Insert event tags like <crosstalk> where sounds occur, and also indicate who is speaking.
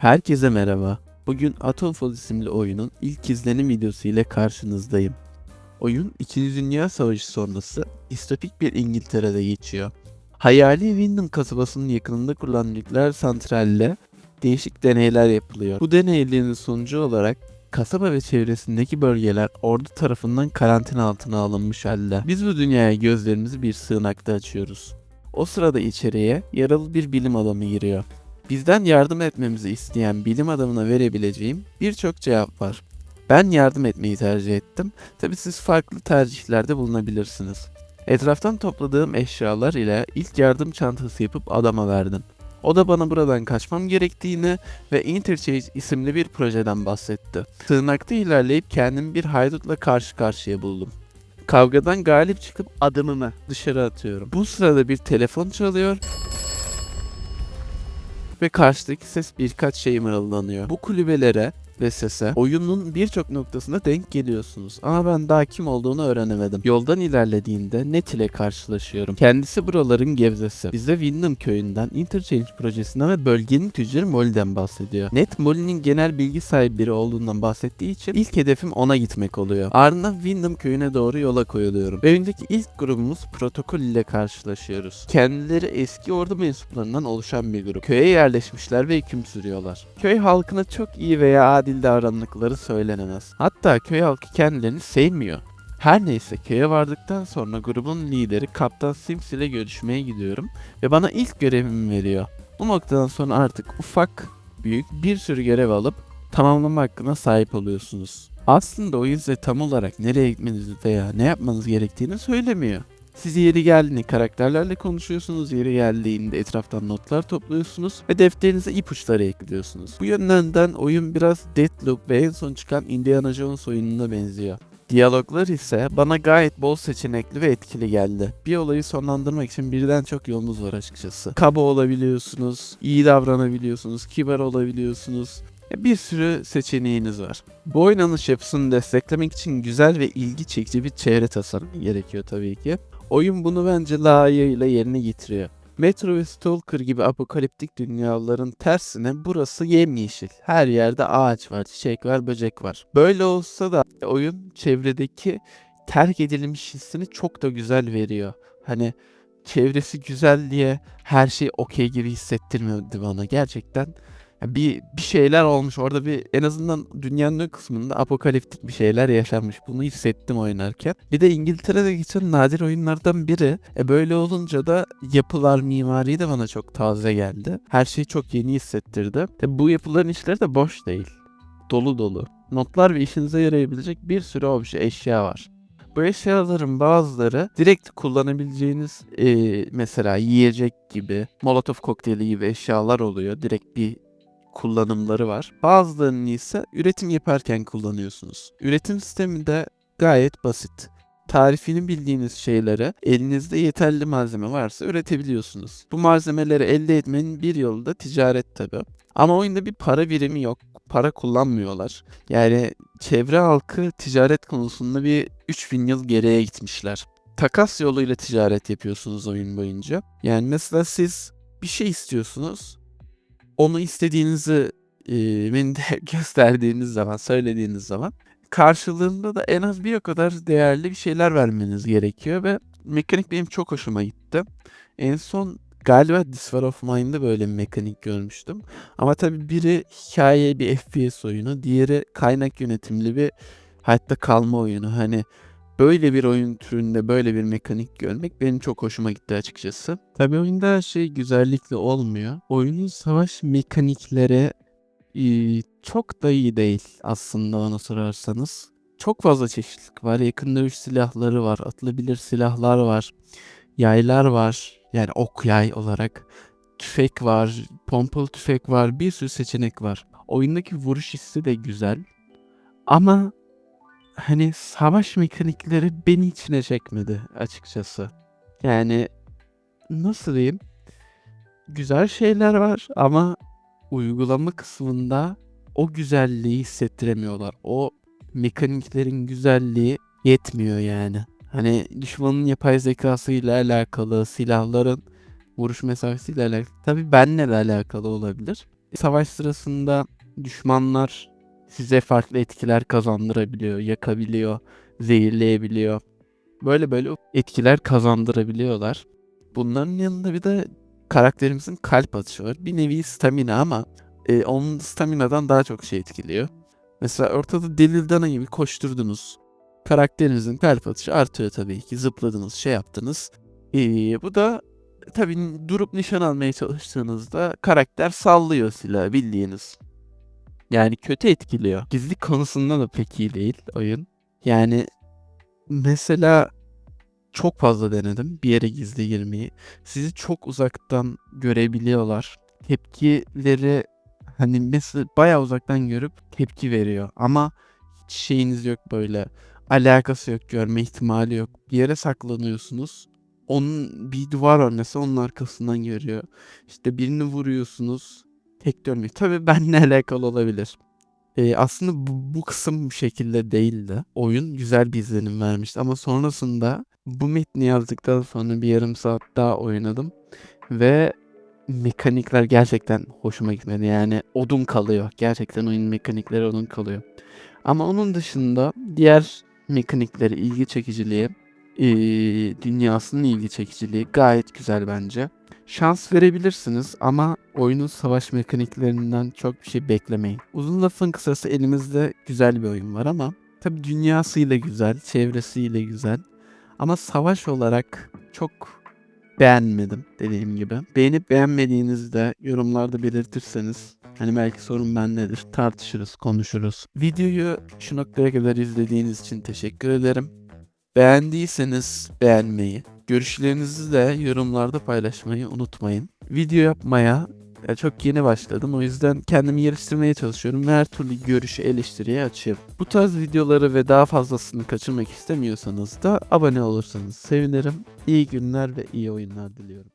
Speaker 1: Herkese merhaba. Bugün Atomfall isimli oyunun ilk izlenim videosu ile karşınızdayım. Oyun 2. Dünya Savaşı sonrası distopik bir İngiltere'de geçiyor. Hayali Windham kasabasının yakınında kurulan nükleer santralle değişik deneyler yapılıyor. Bu deneylerin sonucu olarak kasaba ve çevresindeki bölgeler ordu tarafından karantina altına alınmış halde. Biz bu dünyaya gözlerimizi bir sığınakta açıyoruz. O sırada içeriye yaralı bir bilim adamı giriyor. Bizden yardım etmemizi isteyen bilim adamına verebileceğim birçok cevap var. Ben yardım etmeyi tercih ettim. Tabi siz farklı tercihlerde bulunabilirsiniz. Etraftan topladığım eşyalar ile ilk yardım çantası yapıp adama verdim. O da bana buradan kaçmam gerektiğini ve Interchange isimli bir projeden bahsetti. Sığınakta ilerleyip kendimi bir haydutla karşı karşıya buldum. Kavgadan galip çıkıp adımımı dışarı atıyorum. Bu sırada bir telefon çalıyor ve karşıdaki ses birkaç şey mırıldanıyor. Bu kulübelere ve sese oyunun birçok noktasında denk geliyorsunuz. Ama ben daha kim olduğunu öğrenemedim. Yoldan ilerlediğimde Net ile karşılaşıyorum. Kendisi buraların gevzesi. Bize Windham köyünden Interchange projesinden ve bölgenin tüccarı Molly'den bahsediyor. Net Molly'nin genel bilgi sahibi biri olduğundan bahsettiği için ilk hedefim ona gitmek oluyor. Ardından Windham köyüne doğru yola koyuluyorum. Öndeki ilk grubumuz protokol ile karşılaşıyoruz. Kendileri eski ordu mensuplarından oluşan bir grup. Köye yerleşmişler ve hüküm sürüyorlar. Köy halkına çok iyi veya adil davrandıkları söylenemez. Hatta köy halkı kendilerini sevmiyor. Her neyse köye vardıktan sonra grubun lideri Kaptan Sims ile görüşmeye gidiyorum ve bana ilk görevimi veriyor. Bu noktadan sonra artık ufak, büyük bir sürü görev alıp tamamlama hakkına sahip oluyorsunuz. Aslında oyun size tam olarak nereye gitmenizi veya ne yapmanız gerektiğini söylemiyor. Siz yeri geldiğinde karakterlerle konuşuyorsunuz, yeri geldiğinde etraftan notlar topluyorsunuz ve defterinize ipuçları ekliyorsunuz. Bu yönden oyun biraz Deathloop ve en son çıkan Indiana Jones oyununa benziyor. Diyaloglar ise bana gayet bol seçenekli ve etkili geldi. Bir olayı sonlandırmak için birden çok yolunuz var açıkçası. Kaba olabiliyorsunuz, iyi davranabiliyorsunuz, kibar olabiliyorsunuz. Ya Bir sürü seçeneğiniz var. Bu oynanış yapısını desteklemek için güzel ve ilgi çekici bir çevre tasarımı gerekiyor tabii ki. Oyun bunu bence layığıyla yerine getiriyor. Metro ve Stalker gibi apokaliptik dünyaların tersine burası yemyeşil. Her yerde ağaç var, çiçek var, böcek var. Böyle olsa da oyun çevredeki terk edilmiş hissini çok da güzel veriyor. Hani çevresi güzel diye her şey okey gibi hissettirmiyordu bana. Gerçekten bir bir şeyler olmuş orada bir en azından dünyanın o kısmında apokaliptik bir şeyler yaşanmış. Bunu hissettim oynarken. Bir de İngiltere'de geçen nadir oyunlardan biri. E böyle olunca da yapılar, mimari de bana çok taze geldi. Her şey çok yeni hissettirdi. Tabi bu yapıların işleri de boş değil. Dolu dolu. Notlar ve işinize yarayabilecek bir sürü obje, eşya var. Bu eşyaların bazıları direkt kullanabileceğiniz e, mesela yiyecek gibi, molotof kokteyli gibi eşyalar oluyor. Direkt bir kullanımları var. Bazılarını ise üretim yaparken kullanıyorsunuz. Üretim sistemi de gayet basit. Tarifini bildiğiniz şeylere elinizde yeterli malzeme varsa üretebiliyorsunuz. Bu malzemeleri elde etmenin bir yolu da ticaret tabi. Ama oyunda bir para birimi yok. Para kullanmıyorlar. Yani çevre halkı ticaret konusunda bir 3000 yıl geriye gitmişler. Takas yoluyla ticaret yapıyorsunuz oyun boyunca. Yani mesela siz bir şey istiyorsunuz onu istediğinizi <laughs> e, gösterdiğiniz zaman, söylediğiniz zaman karşılığında da en az bir o kadar değerli bir şeyler vermeniz gerekiyor ve mekanik benim çok hoşuma gitti. En son galiba This of Mine'da böyle bir mekanik görmüştüm. Ama tabii biri hikaye bir FPS oyunu, diğeri kaynak yönetimli bir hayatta kalma oyunu. Hani böyle bir oyun türünde böyle bir mekanik görmek benim çok hoşuma gitti açıkçası. Tabii oyunda her şey güzellikle olmuyor. Oyunun savaş mekanikleri e, çok da iyi değil aslında bana sorarsanız. Çok fazla çeşitlilik var. Yakın dövüş silahları var. Atılabilir silahlar var. Yaylar var. Yani ok yay olarak. Tüfek var. Pompalı tüfek var. Bir sürü seçenek var. Oyundaki vuruş hissi de güzel. Ama hani savaş mekanikleri beni içine çekmedi açıkçası. Yani nasıl diyeyim? Güzel şeyler var ama uygulama kısmında o güzelliği hissettiremiyorlar. O mekaniklerin güzelliği yetmiyor yani. Hani düşmanın yapay zekasıyla alakalı, silahların vuruş mesafesiyle alakalı. Tabii benle de alakalı olabilir. savaş sırasında düşmanlar size farklı etkiler kazandırabiliyor, yakabiliyor, zehirleyebiliyor. Böyle böyle etkiler kazandırabiliyorlar. Bunların yanında bir de karakterimizin kalp atışı var. Bir nevi stamina ama e, onun staminadan daha çok şey etkiliyor. Mesela ortada delil dana gibi koşturdunuz. Karakterinizin kalp atışı artıyor tabii ki. Zıpladınız, şey yaptınız. E, bu da tabii durup nişan almaya çalıştığınızda karakter sallıyor silahı bildiğiniz. Yani kötü etkiliyor. Gizli konusunda da pek iyi değil oyun. Yani mesela çok fazla denedim bir yere gizli girmeyi. Sizi çok uzaktan görebiliyorlar. Tepkileri hani mesela bayağı uzaktan görüp tepki veriyor. Ama hiç şeyiniz yok böyle. Alakası yok, görme ihtimali yok. Bir yere saklanıyorsunuz. Onun bir duvar örnesi onun arkasından görüyor. İşte birini vuruyorsunuz. Tek görmüyor. Tabii <laughs> benimle alakalı olabilir. Ee, aslında bu, bu kısım bu şekilde değildi. Oyun güzel bir izlenim vermişti ama sonrasında bu metni yazdıktan sonra bir yarım saat daha oynadım ve mekanikler gerçekten hoşuma gitmedi. Yani odun kalıyor. Gerçekten oyun mekanikleri odun kalıyor. Ama onun dışında diğer mekanikleri, ilgi çekiciliği, eee, dünyasının ilgi çekiciliği gayet güzel bence. Şans verebilirsiniz ama oyunun savaş mekaniklerinden çok bir şey beklemeyin. Uzun lafın kısası elimizde güzel bir oyun var ama tabi dünyasıyla güzel, çevresiyle güzel. Ama savaş olarak çok beğenmedim dediğim gibi. Beğenip beğenmediğinizi de yorumlarda belirtirseniz hani belki sorun bendedir. Tartışırız, konuşuruz. Videoyu şu noktaya kadar izlediğiniz için teşekkür ederim. Beğendiyseniz beğenmeyi, görüşlerinizi de yorumlarda paylaşmayı unutmayın. Video yapmaya ya çok yeni başladım. O yüzden kendimi geliştirmeye çalışıyorum her türlü görüşü eleştiriye açığım. Bu tarz videoları ve daha fazlasını kaçırmak istemiyorsanız da abone olursanız sevinirim. İyi günler ve iyi oyunlar diliyorum.